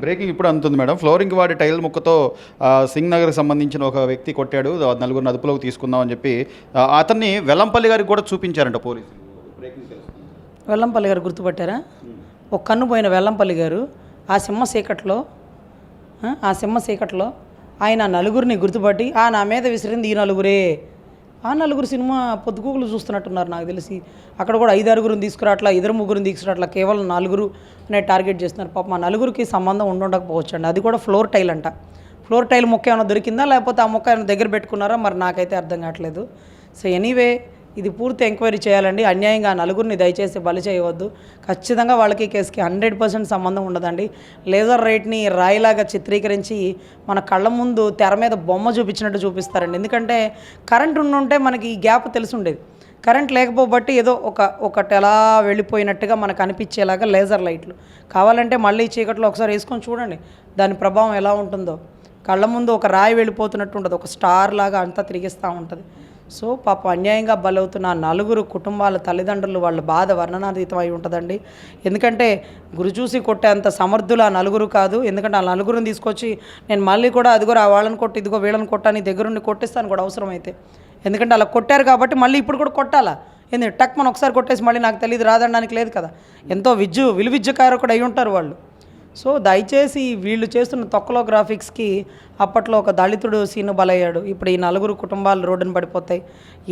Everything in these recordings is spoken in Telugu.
బ్రేకింగ్ ఇప్పుడు అందుతుంది మేడం. ఫ్లోరింగ్ వాడి టైల్ ముక్కతో సింగ్ నగర్కి సంబంధించిన ఒక వ్యక్తి కొట్టాడు. నలుగురు నలుగురిని అదుపులోకి తీసుకుందాం అని చెప్పి అతన్ని వెల్లంపల్లి గారికి కూడా చూపించారంట పోలీసులు. వెల్లంపల్లి గారు గుర్తుపట్టారా? ఒక కన్ను పోయిన వెల్లంపల్లి గారు ఆ సింహ సీకట్లో ఆ, సింహ సీకట్లో ఆయన నలుగురిని గుర్తుపట్టి ఆ నా మీద విసిరింది ఈ నలుగురే. ఆ నలుగురు సినిమా పొద్దుగూకులు చూస్తున్నట్టున్నారు నాకు తెలిసి. అక్కడ కూడా ఐదు ఆరుగురిని తీసుకురాట్లా ఇద్దరు ముగ్గురిని తీసుకురాట్లా కేవలం నలుగురు అనే టార్గెట్ చేస్తున్నారు. పాపం మా నలుగురికి సంబంధం ఉండకపోవచ్చు అండి అది కూడా ఫ్లోర్ టైల్ అంట. ఫ్లోర్ టైల్ మొక్క ఏమైనా దొరికిందా? లేకపోతే ఆ మొక్క ఏమైనా దగ్గర పెట్టుకున్నారా? మరి నాకైతే అర్థం కావట్లేదు. సో ఎనీవే ఇది పూర్తి ఎంక్వైరీ చేయాలండి. అన్యాయంగా నలుగురిని దయచేసి బలి చేయవద్దు. ఖచ్చితంగా వాళ్ళకి కేసుకి హండ్రెడ్ పర్సెంట్ సంబంధం ఉండదండి. లేజర్ రేట్ని రాయిలాగా చిత్రీకరించి మన కళ్ళ ముందు తెర మీద బొమ్మ చూపించినట్టు చూపిస్తారండి. ఎందుకంటే కరెంట్ ఉండుంటే మనకి ఈ గ్యాప్ తెలిసి ఉండేది కరెంట్ లేకపోబట్టి ఏదో ఒక ఒకటి ఎలా వెళ్ళిపోయినట్టుగా మనకు అనిపించేలాగా లేజర్ లైట్లు. కావాలంటే మళ్ళీ చీకట్లో ఒకసారి వేసుకొని చూడండి. దాని ప్రభావం ఎలా ఉంటుందో. కళ్ళ ముందు ఒక రాయి వెళ్ళిపోతున్నట్టు ఉంటుంది. ఒక స్టార్ లాగా అంతా తిరిగిస్తూ ఉంటుంది. సో పాప అన్యాయంగా బలవుతున్న నలుగురు కుటుంబాల తల్లిదండ్రులు వాళ్ళ బాధ వర్ణనాతీతమై అయి ఉంటుందండి. ఎందుకంటే గురి చూసి కొట్టేంత సమర్థులు ఆ నలుగురు కాదు. ఎందుకంటే ఆ నలుగురిని తీసుకొచ్చి నేను మళ్ళీ కూడా అదిగో ఆ వాళ్ళని కొట్టి ఇదిగో వీళ్ళని కొట్టాని దగ్గరుండి కొట్టిస్తాను కూడా అవసరమైతే. ఎందుకంటే అలా కొట్టారు కాబట్టి మళ్ళీ ఇప్పుడు కూడా కొట్టాలా? ఎందుకంటే టక్ మనం ఒకసారి కొట్టేసి మళ్ళీ నాకు తెలియదు రాదనడానికి లేదు కదా? ఎంతో విద్యు విలువిద్యకారకుడు అయి ఉంటారు వాళ్ళు. సో దయచేసి వీళ్ళు చేస్తున్న తొక్కలో గ్రాఫిక్స్కి అప్పట్లో ఒక దళితుడు సీను బలయ్యాడు. ఇప్పుడు ఈ నలుగురు కుటుంబాలు రోడ్డున పడిపోతాయి.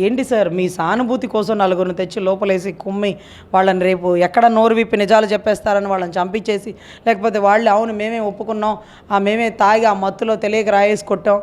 ఏంటి సార్? మీ సానుభూతి కోసం నలుగురిని తెచ్చి లోపలేసి కుమ్మి వాళ్ళని రేపు ఎక్కడ నోరు విప్పి నిజాలు చెప్పేస్తారని వాళ్ళని చంపించేసి లేకపోతే వాళ్ళు అవును మేమే ఒప్పుకున్నాం ఆ మేమే తాగి ఆ మత్తులో తెలియక రాయేసి కొట్టాం.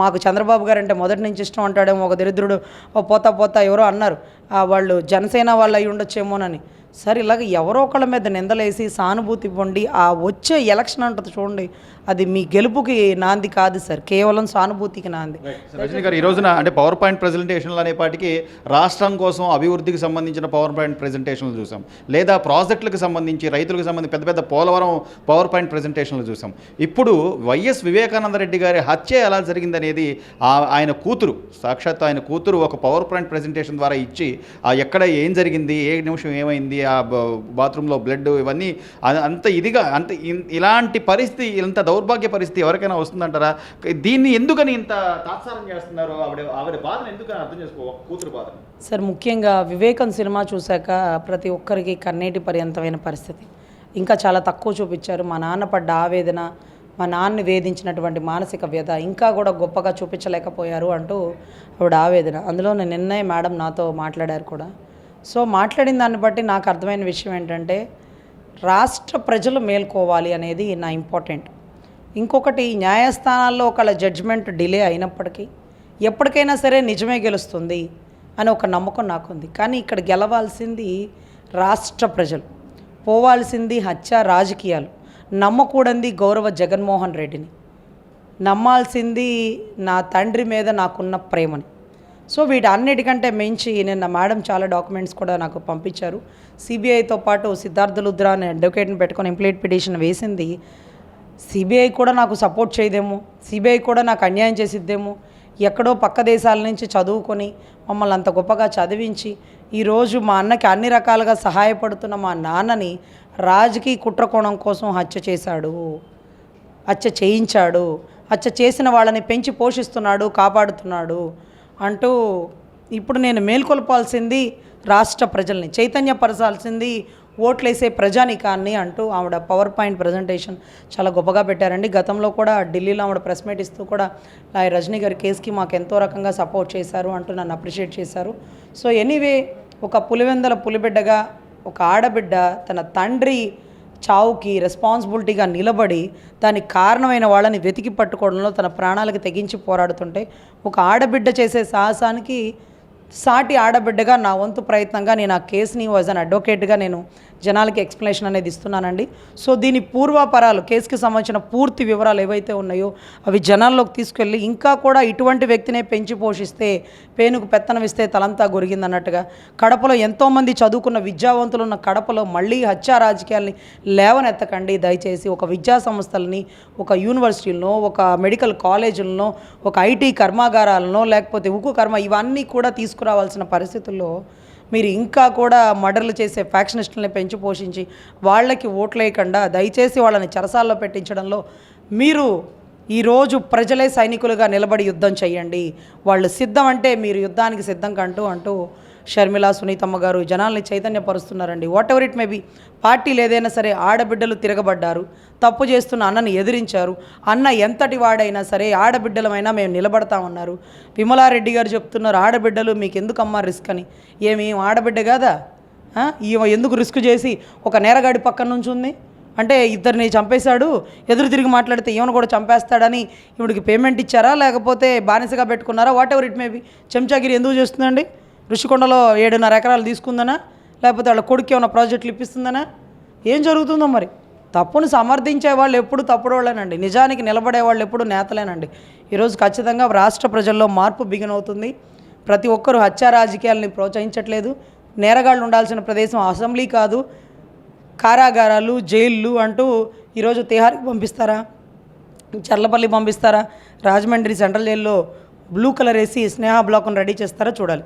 మాకు చంద్రబాబు గారు అంటే మొదటి నుంచి ఇష్టం అంటాడేమో ఒక దరిద్రుడు. ఓ పోతా పోతా ఎవరో అన్నారు. వాళ్ళు జనసేన వాళ్ళు అయి ఉండొచ్చేమోనని. సరే ఇలాగ ఎవరో ఒకళ్ళ మీద నిందలేసి సానుభూతి ఇవ్వండి ఆ వచ్చే ఎలక్షన్ అంటది చూడండి అది మీ గెలుపుకి నాంది కాదు సార్ కేవలం సానుభూతికి నాంది. రజనీ గారు ఈ రోజున అంటే పవర్ పాయింట్ ప్రజెంటేషన్లు అనేపాటికి రాష్ట్రం కోసం అభివృద్ధికి సంబంధించిన పవర్ పాయింట్ ప్రజెంటేషన్లు చూసాం. లేదా ప్రాజెక్టులకు సంబంధించి రైతులకు సంబంధించి పెద్ద పెద్ద పోలవరం పవర్ పాయింట్ ప్రజెంటేషన్లు చూసాం. ఇప్పుడు వైఎస్ వివేకానంద రెడ్డి గారి హత్య ఎలా జరిగిందనేది ఆ- ఆయన కూతురు సాక్షాత్ ఆయన కూతురు ఒక పవర్ పాయింట్ ప్రజెంటేషన్ ద్వారా ఇచ్చి ఎక్కడ ఏం జరిగింది ఏ నిమిషం ఏమైంది ఆ బాత్రూంలో బ్లడ్ ఇవన్నీ అంత ఇదిగా అంత ఇన్- ఇలాంటి పరిస్థితి ఇంత దౌర్భాగ్య పరిస్థితి ఎవరికైనా వస్తుందంటారా? దీన్ని ఎందుకని ఇంత తాత్సారం చేస్తున్నారు ఆవిడ ఆవిడ బాధను ఎందుకని అర్థం చేసుకో కూతురు బాధను? సార్ ముఖ్యంగా వివేకం సినిమా చూశాక ప్రతి ఒక్కరికి కన్నీటి పర్యంతమైన పరిస్థితి. ఇంకా చాలా తక్కువ చూపించారు. మా నాన్న పడ్డ ఆవేదన మా నాన్నని వేధించినటువంటి మానసిక వ్యధ ఇంకా కూడా గొప్పగా చూపించలేకపోయారు అంటూ ఆవిడ ఆవేదన. అందులో నేను నిన్నే మేడం నాతో మాట్లాడారు కూడా. సో మాట్లాడిన దాన్ని బట్టి నాకు అర్థమైన విషయం ఏంటంటే రాష్ట్ర ప్రజలు మేల్కోవాలి అనేది నా ఇంపార్టెంట్. ఇంకొకటి న్యాయస్థానాల్లో ఒకళ్ళ జడ్జిమెంట్ డిలే అయినప్పటికీ ఎప్పటికైనా సరే నిజమే గెలుస్తుంది అని ఒక నమ్మకం నాకుంది. కానీ ఇక్కడ గెలవాల్సింది రాష్ట్ర ప్రజలు. పోవాల్సింది హత్య రాజకీయాలు. నమ్మకూడంది గౌరవ జగన్మోహన్ రెడ్డిని. నమ్మాల్సింది నా తండ్రి మీద నాకున్న ప్రేమని. సో వీటన్నిటికంటే మించి నిన్న మేడం చాలా డాక్యుమెంట్స్ కూడా నాకు పంపించారు. సిబిఐతో పాటు సిద్ధార్థ లుద్రా అనే అడ్వకేట్ని పెట్టుకొని ఇంప్లీట్ పిటిషన్ వేసింది. సిబిఐ కూడా నాకు సపోర్ట్ చేయదేమో. సిబిఐ కూడా నాకు అన్యాయం చేసిద్దేమో. ఎక్కడో పక్క దేశాల నుంచి చదువుకొని మమ్మల్ని అంత గొప్పగా చదివించి ఈరోజు మా అన్నకి అన్ని రకాలుగా సహాయపడుతున్న మా నాన్నని రాజకీయ కుట్రకోణం కోసం హత్య చేశాడు. హత్య చేయించాడు. హత్య చేసిన వాళ్ళని పెంచి పోషిస్తున్నాడు కాపాడుతున్నాడు అంటూ ఇప్పుడు నేను మేల్కొల్పాల్సింది రాష్ట్ర ప్రజల్ని చైతన్యపరచాల్సింది ఓట్లేసే ప్రజానికాన్ని అంటూ ఆవిడ పవర్ పాయింట్ ప్రజెంటేషన్ చాలా గొప్పగా పెట్టారండి. గతంలో కూడా ఢిల్లీలో ఆవిడ ప్రెస్ మీట్ ఇస్తూ కూడా ఆ రజనీ గారి కేసుకి మాకు ఎంతో రకంగా సపోర్ట్ చేశారు అంటూ నన్ను అప్రిషియేట్ చేశారు. సో ఎనీవే ఒక పులివెందల పులిబిడ్డగా ఒక ఆడబిడ్డ తన తండ్రి చావుకి రెస్పాన్సిబిలిటీగా నిలబడి దానికి కారణమైన వాళ్ళని వెతికి పట్టుకోవడంలో తన ప్రాణాలకు తెగించి పోరాడుతుంటే ఒక ఆడబిడ్డ చేసే సాహసానికి సాటి ఆడబిడ్డగా నా వంతు ప్రయత్నంగా నేను ఆ కేసుని వాజ్ అన్ అడ్వకేట్గా నేను జనాలకి ఎక్స్ప్లెనేషన్ అనేది ఇస్తున్నానండి. సో దీని పూర్వాపరాలు కేసుకి సంబంధించిన పూర్తి వివరాలు ఏవైతే ఉన్నాయో అవి జనాల్లోకి తీసుకెళ్ళి ఇంకా కూడా ఇటువంటి వ్యక్తినే పెంచి పోషిస్తే పేనుకు పెత్తనం ఇస్తే తలంతా గొరిగిందన్నట్టుగా కడపలో ఎంతోమంది చదువుకున్న విద్యావంతులు ఉన్న కడపలో మళ్ళీ హత్యా రాజకీయాల్ని లేవనెత్తకండి. దయచేసి ఒక విద్యా సంస్థలని ఒక యూనివర్సిటీలను ఒక మెడికల్ కాలేజీలను ఒక ఐటీ కర్మాగారాలను లేకపోతే ఉక్కు కర్మ ఇవన్నీ కూడా తీసుకురావాల్సిన పరిస్థితుల్లో మీరు ఇంకా కూడా మర్డర్లు చేసే ఫ్యాక్షనిస్టులని పెంచి పోషించి వాళ్ళకి ఓట్లేయకుండా దయచేసి వాళ్ళని చెరసాల్లో పెట్టించడంలో మీరు ఈరోజు ప్రజలే సైనికులుగా నిలబడి యుద్ధం చేయండి. వాళ్ళు సిద్ధం అంటే మీరు యుద్ధానికి సిద్ధం కంటూ అంటూ షర్మిల సునీతమ్మ గారు జనాల్ని చైతన్యపరుస్తున్నారండి. Whatever it may be పార్టీలు ఏదైనా సరే ఆడబిడ్డలు తిరగబడ్డారు. తప్పు చేస్తున్న అన్నని ఎదిరించారు. అన్న ఎంతటి వాడైనా సరే ఆడబిడ్డలమైనా మేము నిలబడతామన్నారు విమలారెడ్డి గారు చెప్తున్నారు ఆడబిడ్డలు మీకు ఎందుకమ్మా రిస్క్ అని? ఏమి ఆడబిడ్డ కాదా? ఈమె ఎందుకు రిస్క్ చేసి ఒక నేరగాడి పక్కన నుంచి ఉంది? అంటే ఇద్దరిని చంపేశాడు ఎదురు తిరిగి మాట్లాడితే ఈమెను కూడా చంపేస్తాడని ఇవిడికి పేమెంట్ ఇచ్చారా? లేకపోతే బానిసగా పెట్టుకున్నారా? Whatever it may be చెంచాగిరి ఎందుకు చేస్తుందండి? ఋషికొండలో ఏడున్నర ఎకరాలు తీసుకుందనా? లేకపోతే వాళ్ళ కొడుకు ఏమైనా ప్రాజెక్టులు ఇప్పిస్తుందనా? ఏం జరుగుతుందో మరి? తప్పును సమర్థించే వాళ్ళు ఎప్పుడు తప్పుడోళ్ళేనండి. నిజానికి నిలబడే వాళ్ళు ఎప్పుడు నేతలేనండి. ఈరోజు ఖచ్చితంగా రాష్ట్ర ప్రజల్లో మార్పు బిగిన్ అవుతుంది ప్రతి ఒక్కరూ హత్యా రాజకీయాలని ప్రోత్సహించట్లేదు. నేరగాళ్ళు ఉండాల్సిన ప్రదేశం అసెంబ్లీ కాదు. కారాగారాలు జైళ్ళు అంటూ ఈరోజు తిహార్కి పంపిస్తారా? చర్లపల్లి పంపిస్తారా? రాజమండ్రి సెంట్రల్ జైల్లో బ్లూ కలర్ వేసి స్నేహ బ్లాక్ను రెడీ చేస్తారా? చూడాలి.